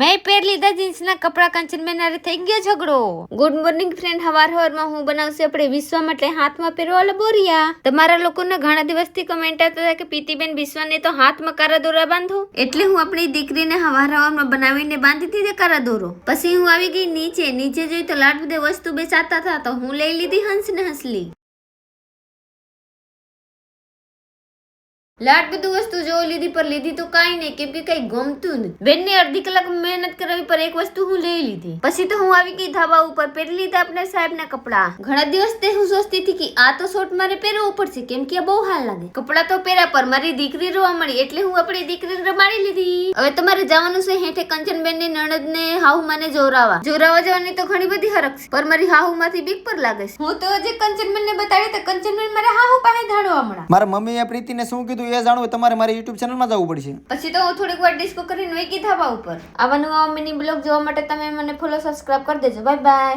મેં પહેર લીધા જીન્સના કપડા કંચનબેન હારે થઈ ગયો ઝઘડો. ગુડ મોર્નિંગ ફ્રેન્ડ હવાર હવારમાં હું બનાવશે આપણે વિશ્વા માટે હાથમાં પહેરવા બોરિયા. તમારા લોકોને ઘણા દિવસથી કમેન્ટ આવતા હતા કે પીતીબેન વિશ્વાને તો હાથમાં કારા દોરા બાંધો. એટલે હું આપણી દીકરીને હવાર હવારમાં બનાવીને બાંધી દીધી કારા દોરો. પછી હું આવી ગઈ નીચે. નીચે જોઈ તો લાડ બધે વસ્તુ બેચાતા હતા તો હું લઈ લીધી હંસ ને હંસલી. લાટ બધું વસ્તુ જોઈ લીધી પર લીધી તો કાંઈ નહીં, કેમ કે કઈ ગમતું નથી. બેનને અડધી કલાક મહેનત કરાવી પર એક વસ્તુ હું લઈ લીધી. પછી તો હું આવી ગઈ ધાબા ઉપર, પહેરી લીધા આપણે સાહેબના કપડા. ઘણા દિવસ તે હું સોચતી હતી કે આ તો શોર્ટ મારે પહેરવો પડશે, કેમ કે આ બહુ હાલ લાગે. કપડા તો પહેર્યા પર મારી દીકરી રોવા મળી, એટલે હું આપણી દીકરી રમાડી લીધી. હવે તમારે જવાનું છે હેઠે કંચનબેનની નણદ ને હાહુ માને જોરાવા. જોરાવા જવાની તો ઘણી બધી હરક છે પર મારી હાહુ માંથી બીક પર લાગે છે. હું તો હજી કંચનબેન ને બતાવી, તો કંચનબેન મારા હાહુ પાસે ધાડવા મળ્યા. મારા મમ્મીએ પ્રીતિને શું કીધું? એ જાણવું તમારે મારી યુટ્યુબ ચેનલમાં જવું પડશે. પછી તો હું થોડીક વાર ડિસ્કો કરીને ગઈ ધાબા ઉપર. આવા નવા મિની બ્લોગ જોવા માટે તમે મને ફોલો સબસ્ક્રાઇબ કરી દેજો. Bye bye